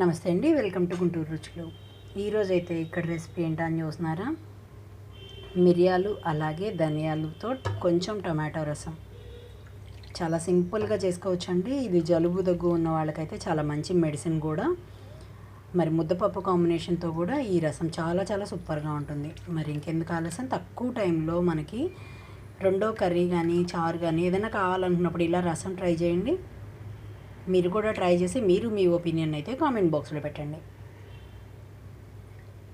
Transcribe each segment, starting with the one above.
నమస్తే అండి welcome to Guntur రుచులు. ఈరోజు అయితే ఇక్కడ రెసిపీ ఏంటని అని చూస్తున్నారా? మిరియాలు అలాగే ధనియాలతో కొంచెం టమాటో రసం. చాలా సింపుల్గా చేసుకోవచ్చండి. ఇది జలుబు దగ్గు ఉన్న వాళ్ళకైతే చాలా మంచి మెడిసిన్ కూడా. మరి ముద్దపప్పు కాంబినేషన్తో కూడా ఈ రసం చాలా చాలా సూపర్గా ఉంటుంది. మరి ఇంకెందుకు ఆలస్యం? తక్కువ టైంలో మనకి రెండో కర్రీ కానీ చారు కానీ ఏదైనా కావాలనుకున్నప్పుడు ఇలా రసం ట్రై చేయండి. మీరు కూడా ట్రై చేసి మీరు మీ ఒపీనియన్ అయితే కామెంట్ బాక్స్లో పెట్టండి.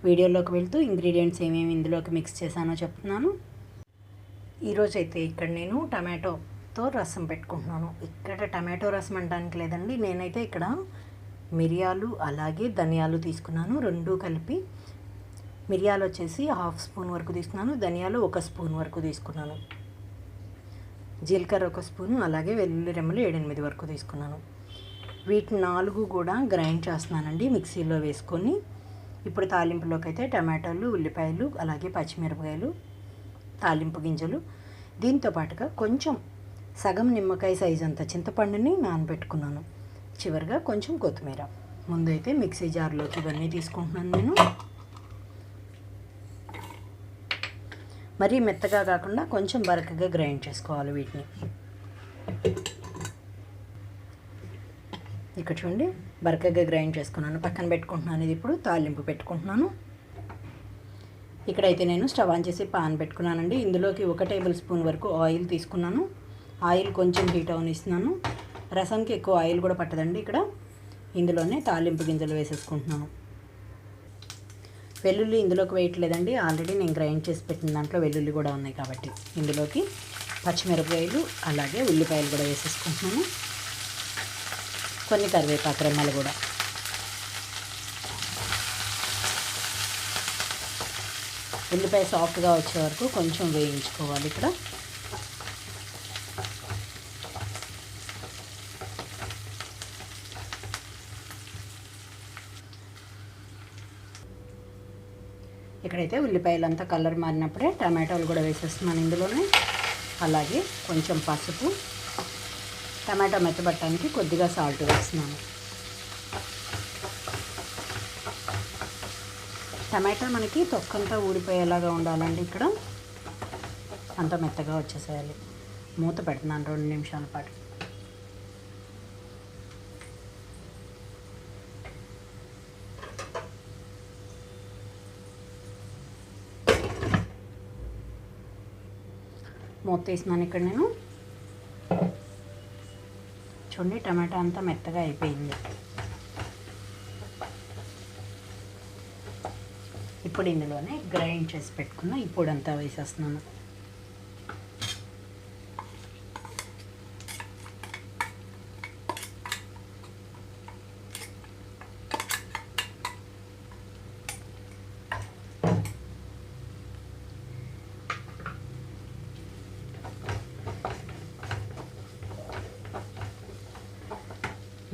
వీడియోలోకి వెళ్తూ ఇంగ్రీడియంట్స్ ఏమేమి ఇందులోకి మిక్స్ చేశానో చెప్తున్నాను. ఈరోజు అయితే ఇక్కడ నేను టమాటోతో రసం పెట్టుకుంటున్నాను. ఇక్కడ టమాటో రసం అనడానికి లేదండి నేనైతే ఇక్కడ మిరియాలు అలాగే ధనియాలు తీసుకున్నాను రెండు కలిపి. మిరియాలు వచ్చేసి హాఫ్ స్పూన్ వరకు తీసుకున్నాను ధనియాలు ఒక స్పూన్ వరకు తీసుకున్నాను. జీలకర్ర ఒక స్పూను అలాగే వెల్లుల్లి రెమ్మలు ఏడెనిమిది వరకు తీసుకున్నాను. వీటి నాలుగు కూడా గ్రైండ్ చేస్తున్నానండి మిక్సీలో వేసుకొని. ఇప్పుడు తాలింపులోకి అయితే టమాటాలు ఉల్లిపాయలు అలాగే పచ్చిమిరపకాయలు తాలింపు గింజలు. దీంతో పాటుగా కొంచెం సగం నిమ్మకాయ సైజ్ అంత చింతపండుని నానబెట్టుకున్నాను. చివరిగా కొంచెం కొత్తిమీర. ముందైతే మిక్సీ జార్లోకి ఇవన్నీ తీసుకుంటున్నాను నేను. మరీ మెత్తగా కాకుండా కొంచెం బరకగా గ్రైండ్ చేసుకోవాలి వీటిని. ఇక్కడ చూడండి బరకగా గ్రైండ్ చేసుకున్నాను. పక్కన పెట్టుకుంటున్నాను ఇది ఇప్పుడు తాలింపు పెట్టుకుంటున్నాను. ఇక్కడైతే నేను స్టవ్ ఆన్ చేసి పాన్ పెట్టుకున్నానండి. ఇందులోకి ఒక టేబుల్ స్పూన్ వరకు ఆయిల్ తీసుకున్నాను. ఆయిల్ కొంచెం హీట్ అవనిస్తున్నాను. రసంకి ఎక్కువ ఆయిల్ కూడా పట్టదండి ఇక్కడ. ఇందులోనే తాలింపు గింజలు వేసేసుకుంటున్నాను. వెల్లుల్లి ఇందులోకి వేయట్లేదండి. ఆల్రెడీ నేను గ్రైండ్ చేసి పెట్టిన దాంట్లో వెల్లుల్లి కూడా ఉన్నాయి కాబట్టి ఇందులోకి పచ్చిమిరపకాయలు అలాగే ఉల్లిపాయలు కూడా వేసేసుకుంటున్నాను. కొన్ని కరివేపాకు రెమ్మలు కూడా. ఉల్లిపాయ సాఫ్ట్గా వచ్చే వరకు కొంచెం వేయించుకోవాలి ఇక్కడ. ఇక్కడైతే ఉల్లిపాయలు అంతా కలర్ మారినప్పుడే టమాటోలు కూడా వేసేస్తున్నాను ఇందులోనే. అలాగే కొంచెం పసుపు టమాటా మెత్తబట్టడానికి కొద్దిగా సాల్ట్ వేస్తున్నాను. టమాటా మనకి తొక్కంతా ఊడిపోయేలాగా ఉండాలండి ఇక్కడ. అంత మెత్తగా వచ్చేసేయాలి. మూత పెడుతున్నాను రెండు నిమిషాల పాటు. మూత తీసినాను ఇక్కడ నేను. చూడండి టమాటా అంతా మెత్తగా అయిపోయింది. ఇప్పుడు ఇందులోనే గ్రైండ్ చేసి పెట్టుకున్న ఇప్పుడు అంతా వేసేస్తున్నాను.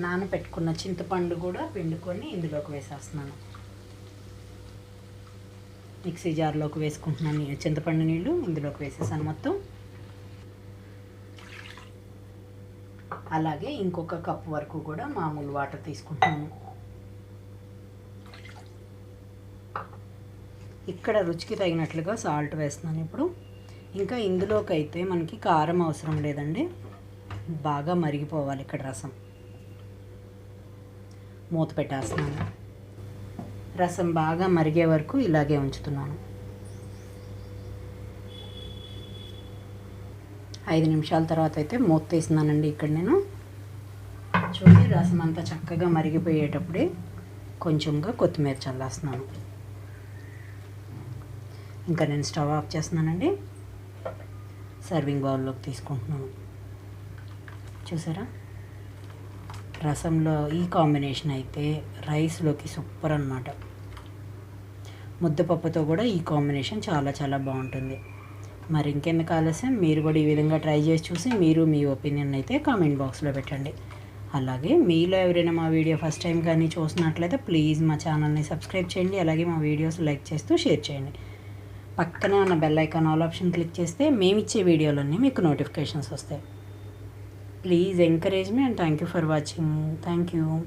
నానబెట్టుకున్న చింతపండు కూడా పిండుకొని ఇందులోకి వేసేస్తున్నాను. మిక్సీ జార్లోకి వేసుకుంటున్నాను చింతపండు నీళ్ళు ఇందులోకి వేసేసాను మొత్తం. అలాగే ఇంకొక కప్పు వరకు కూడా మామూలు వాటర్ తీసుకుంటున్నాను. ఇక్కడ రుచికి తగినట్లుగా సాల్ట్ వేస్తున్నాను ఇప్పుడు. ఇంకా ఇందులోకి అయితే మనకి కారం అవసరం లేదండి. బాగా మరిగిపోవాలి ఇక్కడ రసం. మూత పెట్టేస్తున్నాను. రసం బాగా మరిగే వరకు ఇలాగే ఉంచుతున్నాను. ఐదు నిమిషాల తర్వాత అయితే మూత తీస్తున్నానండి ఇక్కడ నేను. చూడండి రసం అంతా చక్కగా మరిగిపోయేటప్పుడే కొంచెంగా కొత్తిమీర చల్లేస్తున్నాను. ఇంకా నేను స్టవ్ ఆఫ్ చేస్తున్నానండి. సర్వింగ్ బౌల్లోకి తీసుకుంటున్నాను. చూసారా? రసంలో ఈ కాంబినేషన్ అయితే రైస్లోకి సూపర్ అనమాట ముద్దపప్పుతో కూడా ఈ కాంబినేషన్ చాలా చాలా బాగుంటుంది. మరి ఇంకెందుకు ఆలస్యం? మీరు కూడా ఈ విధంగా ట్రై చేసి చూసి మీరు మీ ఒపీనియన్ అయితే కామెంట్ బాక్స్లో పెట్టండి. అలాగే మీలో ఎవరైనా మా వీడియో ఫస్ట్ టైం కానీ చూసినట్లయితే ప్లీజ్ మా ఛానల్ని సబ్స్క్రైబ్ చేయండి. అలాగే మా వీడియోస్ లైక్ చేస్తూ షేర్ చేయండి. పక్కనే ఉన్న bell icon all option click చేస్తే మేమిచ్చే వీడియోలన్నీ మీకు నోటిఫికేషన్స్ వస్తాయి. Please encourage me and thank you for watching. Thank you.